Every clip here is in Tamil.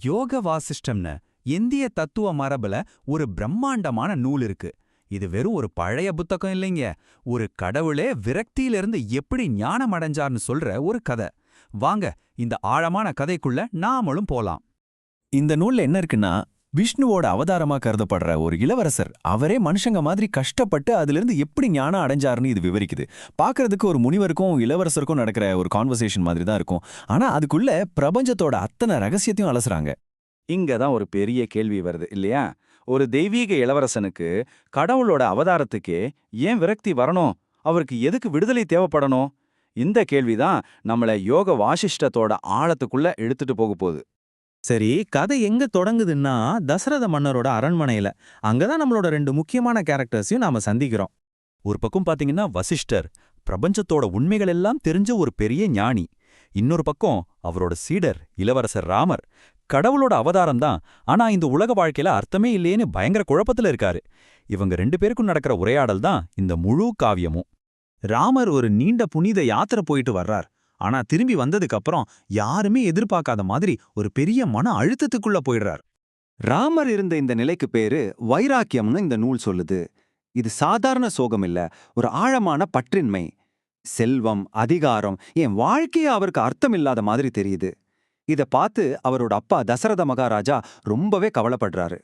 யோக வாசிஷ்டம்னு இந்திய தத்துவ மரபுல ஒரு பிரம்மாண்டமான நூல் இருக்கு. இது வெறும் ஒரு பழைய புத்தகம் இல்லைங்க. ஒரு கடவுளே விரக்தியிலிருந்து எப்படி ஞானம் அடைஞ்சார்னு சொல்ற ஒரு கதை. வாங்க இந்த ஆழமான கதைக்குள்ள நாமளும் போலாம். இந்த நூல்ல என்ன இருக்குன்னா விஷ்ணுவோட அவதாரமா கருதப்படுற ஒரு இளவரசர் அவரே மனுஷங்க மாதிரி கஷ்டப்பட்டு அதிலிருந்து எப்படி ஞானம் அடைஞ்சாருன்னு இது விவரிக்குது. பார்க்கறதுக்கு ஒரு முனிவருக்கும் இளவரசருக்கும் நடக்கிற ஒரு கான்வர்சேஷன் மாதிரி தான் இருக்கும். ஆனா அதுக்குள்ள பிரபஞ்சத்தோட அத்தனை ரகசியத்தையும் அலசுறாங்க. இங்க தான் ஒரு பெரிய கேள்வி வருது இல்லையா? ஒரு தெய்வீக இளவரசனுக்கு கடவுளோட அவதாரத்துக்கே ஏன் விரக்தி வரணும்? அவருக்கு எதுக்கு விடுதலை தேவைப்படணும்? இந்த கேள்விதான் நம்மள யோக வாசிஷ்டத்தோட ஆழத்துக்குள்ள எடுத்துட்டு போக போகுது. சரி கதை எங்க தொடங்குதுன்னா தசரத மன்னரோட அரண்மனையில. அங்கதான் நம்மளோட ரெண்டு முக்கியமான கேரக்டர்ஸையும் நாம சந்திக்கிறோம். ஒரு பக்கம் பாத்தீங்கன்னா வசிஷ்டர் பிரபஞ்சத்தோட உண்மைகள் எல்லாம் தெரிஞ்ச ஒரு பெரிய ஞானி. இன்னொரு பக்கம் அவரோட சீடர் இளவரசர் ராமர். கடவுளோட அவதாரம் தான். ஆனா இந்த உலக வாழ்க்கையில அர்த்தமே இல்லையேன்னு பயங்கர குழப்பத்துல இருக்காரு. இவங்க ரெண்டு பேருக்கும் நடக்கிற உரையாடல் தான் இந்த முழு காவியமும். ராமர் ஒரு நீண்ட புனித யாத்திரை போயிட்டு வர்றார். ஆனா திரும்பி வந்ததுக்கு அப்புறம் யாருமே எதிர்பார்க்காத மாதிரி ஒரு பெரிய மன அழுத்தத்துக்குள்ள போயிடுறார். ராமர் இருந்த இந்த நிலைக்கு பேரு வைராக்கியம்னு இந்த நூல் சொல்லுது. இது சாதாரண சோகம் இல்ல ஒரு ஆழமான பற்றின்மை. செல்வம் அதிகாரம் என் வாழ்க்கையே அவருக்கு அர்த்தம் இல்லாத மாதிரி தெரியுது. இத பார்த்து அவரோட அப்பா தசரத மகாராஜா ரொம்பவே கவலைப்படுறாரு.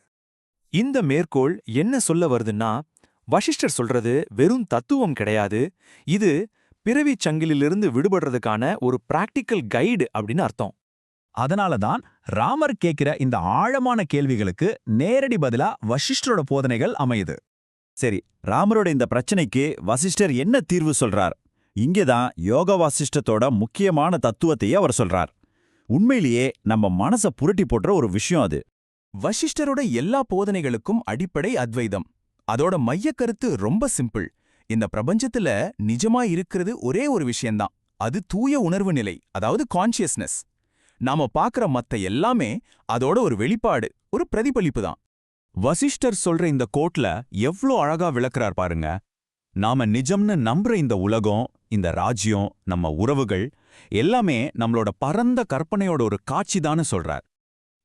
இந்த மேற்கோள் என்ன சொல்ல வருதுன்னா வசிஷ்டர் சொல்றது வெறும் தத்துவம் கிடையாது. இது பிறவிச் சங்கிலிலிருந்து விடுபடுறதுக்கான ஒரு பிராக்டிக்கல் கைடு அப்படின்னு அர்த்தம். அதனால தான் ராமர் கேட்கிற இந்த ஆழமான கேள்விகளுக்கு நேரடி பதிலா வசிஷ்டரோட போதனைகள் அமையுது. சரி ராமரோட இந்த பிரச்சனைக்கு வசிஷ்டர் என்ன தீர்வு சொல்றார்? இங்கேதான் யோக வாசிஷ்டத்தோட முக்கியமான தத்துவத்தையே அவர் சொல்றார். உண்மையிலேயே நம்ம மனச புரட்டி போடுற ஒரு விஷயம் அது. வசிஷ்டரோட எல்லா போதனைகளுக்கும் அடிப்படை அத்வைதம். அதோட மையக்கருத்து ரொம்ப சிம்பிள் இந்த பிரபஞ்சத்துல நிஜமா இருக்கிறது ஒரே ஒரு விஷயம்தான். அது தூய உணர்வு நிலை அதாவது கான்ஷியஸ்னஸ் நாம பார்க்கற மத்த எல்லாமே அதோட ஒரு வெளிப்பாடு ஒரு பிரதிபலிப்பு தான். வசிஷ்டர் சொல்ற இந்த கோட்ல எவ்ளோ அழகா விளக்குறார் பாருங்க. நாம நிஜம்னு நம்புற இந்த உலகம் இந்த ராஜ்யம் நம்ம உறவுகள் எல்லாமே நம்மளோட பரந்த கற்பனையோட ஒரு காட்சிதான்னு சொல்றார்.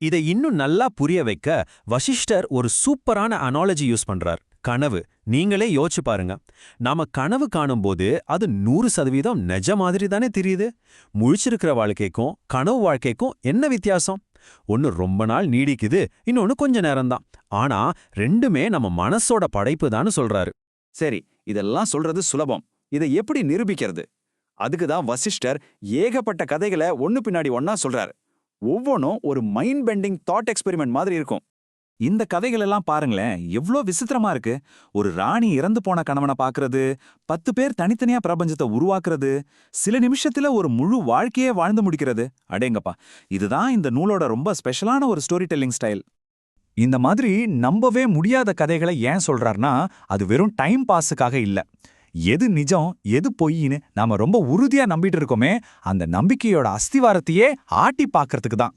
இதை இன்னும் நல்லா புரிய வைக்க வசிஷ்டர் ஒரு சூப்பரான அனாலஜி யூஸ் பண்றார். கனவு. நீங்களே யோசிச்சு பாருங்க. நாம கனவு காணும்போது அது நூறு சதவீதம் நெஜ மாதிரி தானே தெரியுது. முழிச்சிருக்கிற வாழ்க்கைக்கும் கனவு வாழ்க்கைக்கும் என்ன வித்தியாசம்? ஒன்னு ரொம்ப நாள் நீடிக்குது இன்னொன்னு கொஞ்ச நேரம்தான். ஆனா ரெண்டுமே நம்ம மனசோட படைப்பு தான் சொல்றாரு. சரி இதெல்லாம் சொல்றது சுலபம். இதை எப்படி நிரூபிக்கிறது? அதுக்கு தான் வசிஷ்டர் ஏகப்பட்ட கதைகளை ஒன்னு பின்னாடி ஒன்னா சொல்றாரு. ஒவ்வொன்றும் ஒரு மைண்ட் பெண்டிங் தாட் எக்ஸ்பெரிமெண்ட் மாதிரி இருக்கும். இந்த கதைகளெல்லாம் பாருங்களேன் எவ்ளோ விசித்திரமா இருக்கு. ஒரு ராணி இறந்து போன கணவனை பாக்குறது பத்து பேர் தனித்தனியா பிரபஞ்சத்தை உருவாக்குறது சில நிமிஷத்துல ஒரு முழு வாழ்க்கையே வாழ்ந்து முடிக்கிறது. அடேங்கப்பா இதுதான் இந்த நூலோட ரொம்ப ஸ்பெஷலான ஒரு ஸ்டோரி டெல்லிங் ஸ்டைல் இந்த மாதிரி நம்பவே முடியாத கதைகளை ஏன் சொல்றார்னா அது வெறும் டைம் பாஸுக்காக இல்ல. எது நிஜம் எது பொய்ன்னு நாம ரொம்ப உறுதியா நம்பிட்டு இருக்கோமே அந்த நம்பிக்கையோட அஸ்திவாரத்தையே ஆட்டி பார்க்கறதுக்கு தான்.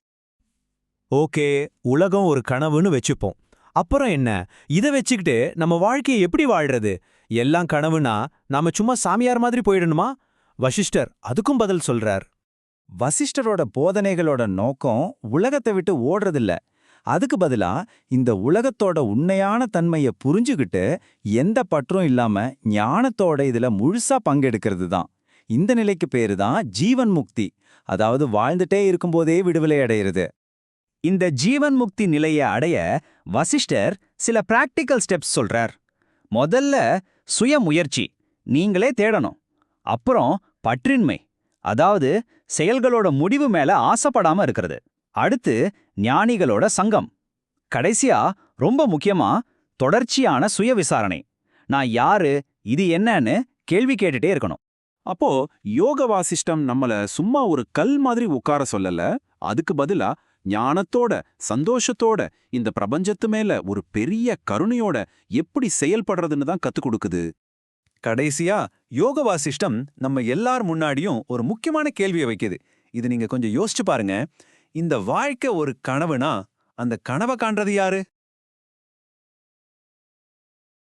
ஓகே உலகம் ஒரு கனவுன்னு வச்சுப்போம். அப்புறம் என்ன? இதை வச்சுக்கிட்டு நம்ம வாழ்க்கையை எப்படி வாழ்றது? எல்லாம் கனவுனா நாம சும்மா சாமியார் மாதிரி போயிடணுமா? வசிஷ்டர் அதுக்கும் பதில் சொல்றார். வசிஷ்டரோட போதனைகளோட நோக்கம் உலகத்தை விட்டு ஓடுறதில்ல. அதுக்கு பதிலா இந்த உலகத்தோட உண்மையான தன்மைய புரிஞ்சுகிட்டு எந்த பற்றும் இல்லாம ஞானத்தோட இதுல முழுசா பங்கெடுக்கிறது தான். இந்த நிலைக்கு பேரு தான் ஜீவன் முக்தி. அதாவது வாழ்ந்துட்டே இருக்கும்போதே விடுதலை அடையிறது. இந்த ஜீவன் முக்தி நிலையை அடைய வசிஷ்டர் சில பிராக்டிக்கல் ஸ்டெப்ஸ் சொல்றார். முதல்ல சுயமுயற்சி நீங்களே தேடணும். அப்புறம் பற்றின்மை அதாவது செயல்களோட முடிவு மேல ஆசைப்படாம இருக்கிறது. அடுத்து ஞானிகளோட சங்கம். கடைசியா ரொம்ப முக்கியமா தொடர்ச்சியான சுய விசாரணை. நான் யாரு இது என்னன்னு கேள்வி கேட்டுட்டே இருக்கணும். அப்போ யோக வாசிஷ்டம் நம்மள சும்மா ஒரு கல் மாதிரி உட்கார சொல்லல அதுக்கு பதிலா ஞானத்தோட சந்தோஷத்தோட இந்த பிரபஞ்சத்து மேல ஒரு பெரிய கருணையோட எப்படி செயல்படுறதுன்னு தான் கத்துக் கொடுக்குது. கடைசியா யோக வாசிஷ்டம் நம்ம எல்லார் முன்னாடியும் ஒரு முக்கியமான கேள்வியை வைக்குது. இது நீங்க கொஞ்சம் யோசிச்சு பாருங்க. இந்த வாழ்க்கை ஒரு கனவுனா அந்த கனவை காண்றது யாரு?